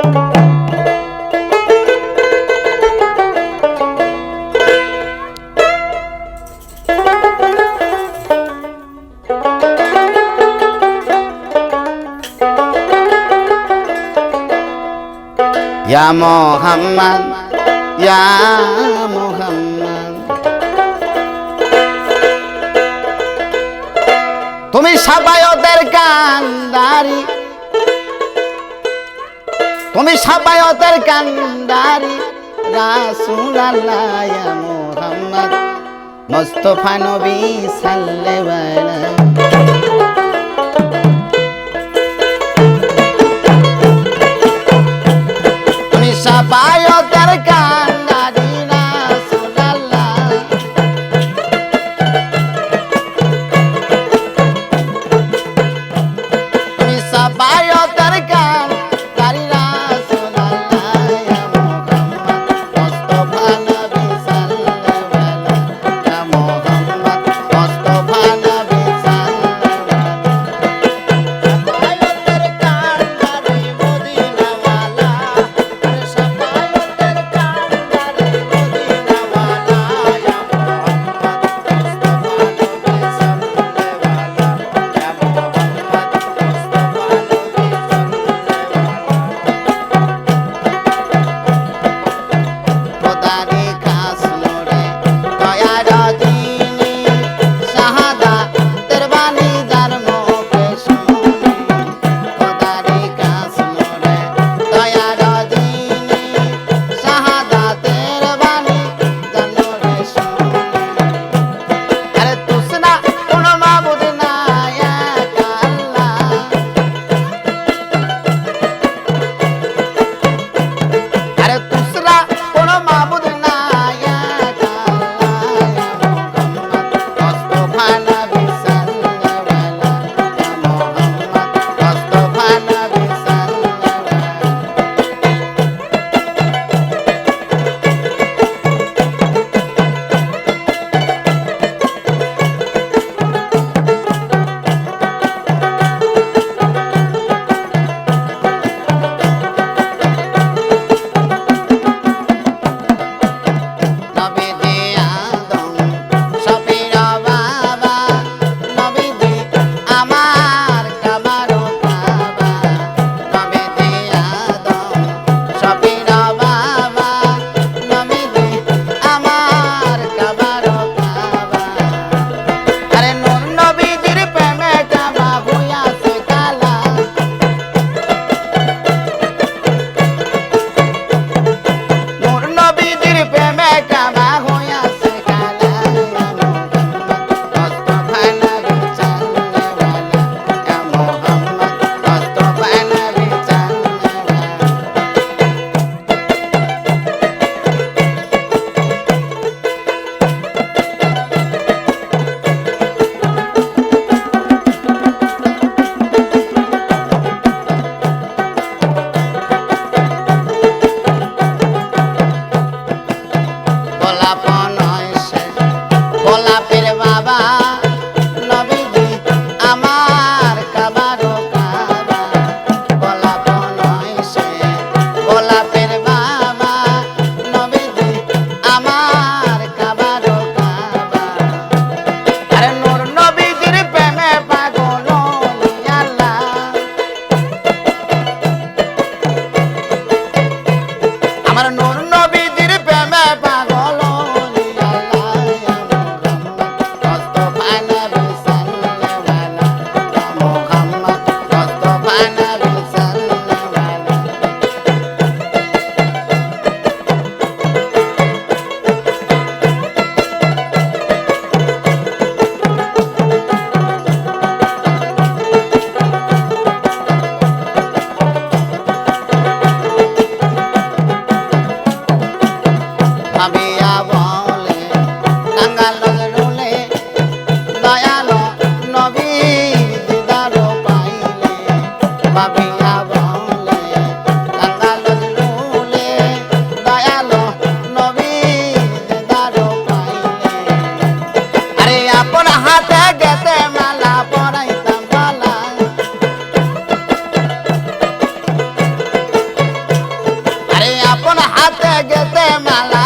Ya Muhammad Ya Muhammad Tumhi তুমি সাবায়তের কান্দারি তুমি সাবায়তের কান্দারি রাসুল আল্লাহ মোহাম্মদ মোস্তফা নবী সাবায়ত হাতে গেতে মালা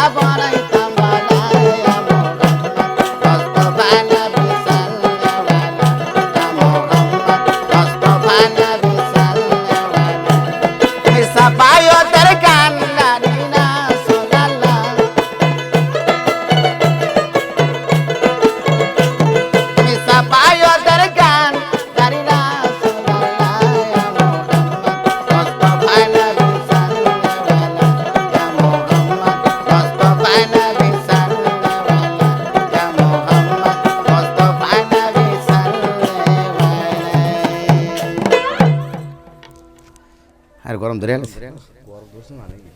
আর গরম ধরে গরম ধরছে না নাকি